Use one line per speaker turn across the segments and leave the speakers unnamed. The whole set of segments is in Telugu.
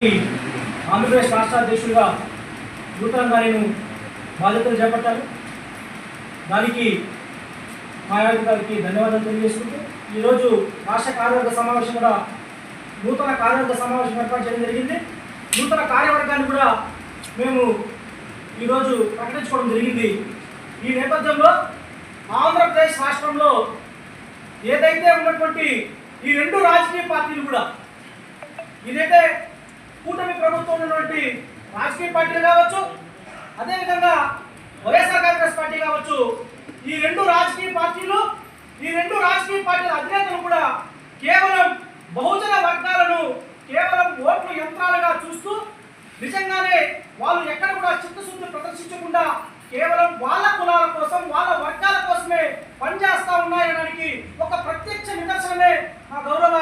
ఆంధ్రప్రదేశ్ రాష్ట్ర అధ్యక్షుడిగా నూతనంగా నేను బాధ్యతలు చేపట్టాను దానికి మాయావతి గారికి ధన్యవాదాలు తెలియజేసుకుంటూ ఈరోజు రాష్ట్ర కార్యవర్గ సమావేశం కూడా నూతన కార్యవర్గ సమావేశం ఏర్పాటు చేయడం జరిగింది. నూతన కార్యవర్గాన్ని కూడా మేము ఈరోజు ప్రకటించుకోవడం జరిగింది. ఈ నేపథ్యంలో ఆంధ్రప్రదేశ్ రాష్ట్రంలో ఏదైతే ఉన్నటువంటి ఈ రెండు రాజకీయ పార్టీలు కూడా ఇదైతే కూటమి ప్రభుత్వం ఉన్నటువంటి రాజకీయ పార్టీలు కావచ్చు అదేవిధంగా వైఎస్ఆర్ కాంగ్రెస్ పార్టీ కావచ్చు ఈ రెండు రాజకీయ పార్టీలు ఈ రెండు రాజకీయ పార్టీల అధినేతలు కూడా కేవలం బహుజన వర్గాలను కేవలం ఓట్లు యంత్రాలుగా చూస్తూ నిజంగానే వాళ్ళు ఎక్కడ కూడా చిత్తశుద్ధి ప్రదర్శించకుండా కేవలం వాళ్ళ కులాల కోసం వాళ్ళ వర్గాల కోసమే పనిచేస్తా ఉన్నాయనడానికి ఒక ప్రత్యక్ష నిదర్శనమే మా గౌరవ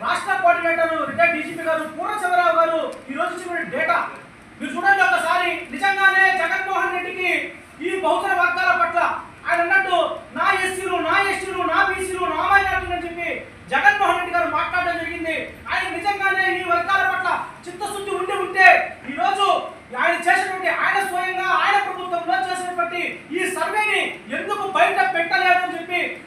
రాష్ట్ర కోఆర్డినేటర్ రిటైర్డ్ డీజీపీ గారు పూర్ణచంద్రరావు గారు ఈ రోజు ఇచ్చిన డేటా మీరు చూడండి ఒకసారి నిజంగానే జగన్మోహన్ రెడ్డికి ఈ బహుజన వర్గాల పట్ల ఆయన అన్నట్టు నా ఎస్సీలు నా ఎస్టీలు నా బీసీలు నా మైనార్టీలు అని చెప్పి జగన్మోహన్ రెడ్డి గారు మాట్లాడడం జరిగింది ఆయన నిజంగానే ఈ వర్గాల పట్ల చిత్తశుద్ధి ఉండి ఉంటే ఈ రోజు ఆయన చేసినటువంటి ఆయన స్వయంగా ఆయన ప్రభుత్వంలో చేసినటువంటి ఈ సర్వేని ఎందుకు బయట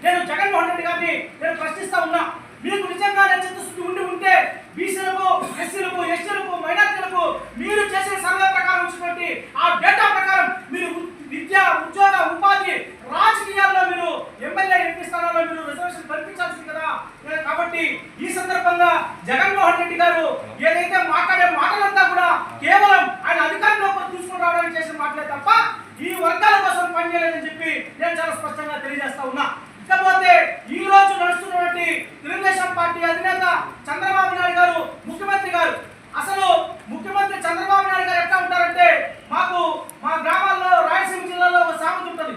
నేను జగన్మోహన్ రెడ్డి గారిని నేను ప్రశ్నిస్తా ఉన్నా. మీకు నిజంగానే చిత్తశుద్ధి ఉండి ఉంటే బీసీలకు ఎస్సీలకు ఎస్టీలకు మైనార్టీలకు మీరు చేసిన సర్వే ప్రకారం వచ్చినటువంటి ఆ డేటా ప్రకారం మీరు విద్య ఉద్యోగ ఉపాధి రాజకీయాల్లో మీరు ఎమ్మెల్యే ఎంపీ స్థానాల్లో మీరు రిజర్వేషన్ కల్పించాల్సింది కదా. కాబట్టి ఈ సందర్భంగా జగన్మోహన్ రెడ్డి గారు ఏదైతే మాట్లాడే మాటలంతా కూడా కేవలం ఆయన అధికారంలో తీసుకుని రావడానికి చేసిన మాటలే తప్ప ఈ వర్గాల కోసం పనిచేయలేదని చెప్పి నేను చాలా స్పష్టంగా తెలియజేస్తా ఉన్నా ఇకపోతే ఈ రోజు నడుస్తున్నటువంటి తెలుగుదేశం పార్టీ అధినేత చంద్రబాబు నాయుడు గారు ముఖ్యమంత్రి గారు అసలు ముఖ్యమంత్రి చంద్రబాబు నాయుడు గారు ఎట్లా ఉంటారంటే మాకు మా గ్రామాల్లో రాయలసీమ జిల్లాలో ఒక సామెత ఉంటుంది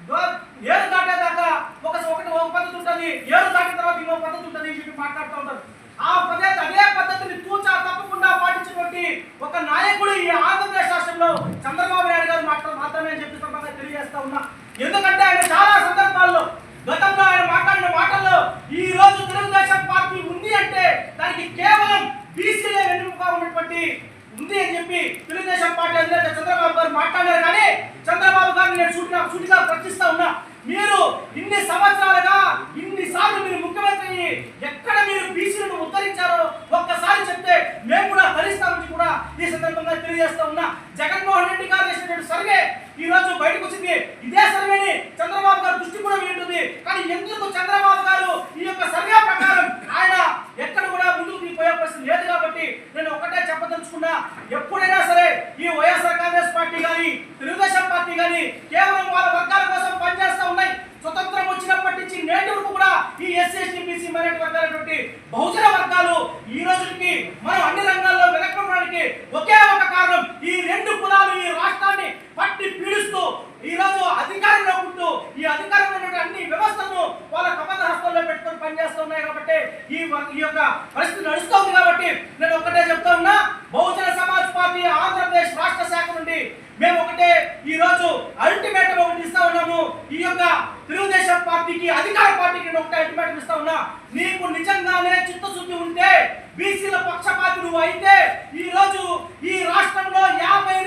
దో- ఏరు దాటేదాకా ఒక ఒకటి ఒక పద్ధతి ఉంటుంది ఏరు దాటిన తర్వాత ఇంకో పద్ధతి ఉంటుంది అని చెప్పి మాట్లాడుతూ ఉంటారు. ఆ పద్ధతి అదే పద్ధతిని తూచా తప్పకుండా పాటించినటువంటి ఒక నాయకుడు ఈ ఆంధ్రప్రదేశ్ రాష్ట్రంలో చంద్రబాబు నాయుడు గారు మాట్లాడు మాత్రమే అని చెప్పి సందర్భంగా తెలియజేస్తా ఉన్నా. ఎందుకంటే ఆయన చాలా సందర్భాల్లో గతంలో ఆయన మాట్లాడిన మాటల్లో ఈ రోజు తెలుగుదేశం పార్టీ ఉంది అంటే దానికి కేవలం బీసీలే వెనుకగా ఉన్నటువంటి ఉంది అని చెప్పి తెలుగుదేశం పార్టీ అధినేత చంద్రబాబు గారు మాట్లాడారు. కానీ చంద్రబాబు గారిని నేను సూటిగా సూటిగా ప్రశ్నిస్తా ఉన్నా. మీరు ఇన్ని సంవత్సరాలుగా ఇన్ని సార్లు మీరు ముఖ్యమంత్రి అయ్యి ఎక్కడ మీరు బీసీలను ఉద్ధరించారో ఒక్కసారి చెప్తే మేము కూడా భరిస్తామని కూడా ఈ సందర్భంగా తెలియజేస్తా ఉన్నా జగన్మోహన్ రెడ్డి గారు చేసినటువంటి సర్వే ఈ రోజు బయటకు వచ్చింది ఇదే సర్వేని చంద్రబాబు గారు దృష్టి కూడా ఉంటుంది కానీ ఎందుకు చంద్రబాబు గారు ఈ యొక్క సర్వే ప్రకారం ఆయన ఎక్కడ కూడా ముందుకు పోయే పరిస్థితి లేదు కాబట్టి నేను ఒకటే చెప్పదలుచుకున్నా ఎప్పుడైనా సరే ఈ వైఎస్ఆర్ కాంగ్రెస్ పార్టీ కానీ తెలుగుదేశం పార్టీ కానీ కేవలం వాళ్ళ వర్గాల కోసం పనిచేస్తూ ఉన్నాయి. స్వతంత్రం వచ్చినప్పటి నుంచి నేటి వరకు కూడా ఈ ఎస్సీ ఎస్టీ బీసీ మైనార్టీ వర్గాలటువంటి బహుజన వర్గాలు ఈ రోజుకి మనం అన్ని రంగాల్లో వెనకపోవడానికి ఒకే ఒక కారణం. ఈ రెండు కులాలు ఈ రాష్ట్రాన్ని పట్టి పీడిస్తూ ఈ రోజు అధికారంలో ఉంటూ ఈ అధికారంలో ఉన్నటువంటి అన్ని వ్యవస్థను వాళ్ళ కపద హస్తంలో పెట్టుకొని పనిచేస్తున్నాయి కాబట్టి ఈ వ- ఈ యొక్క పరిస్థితి నడుస్తోంది కాబట్టి నేను ఒకటే చెప్తా ఉన్నా బహుజన సమాజ్ పార్టీ ఆంధ్రప్రదేశ్ రాష్ట్ర శాఖ నుండి మేము ఒకటే ఈ రోజు అల్టిమేటం ఒకటి ఇస్తా ఉన్నాము. ఈ యొక్క తెలుగుదేశం పార్టీకి అధికార పార్టీకి నేను అల్టిమేటం ఇస్తా ఉన్నా. నీకు నిజంగానే చిత్తశుద్ధి ఉంటే బీసీల పక్షపాతి నువ్వు అయితే ఈ రోజు ఈ రాష్ట్రంలో యాభై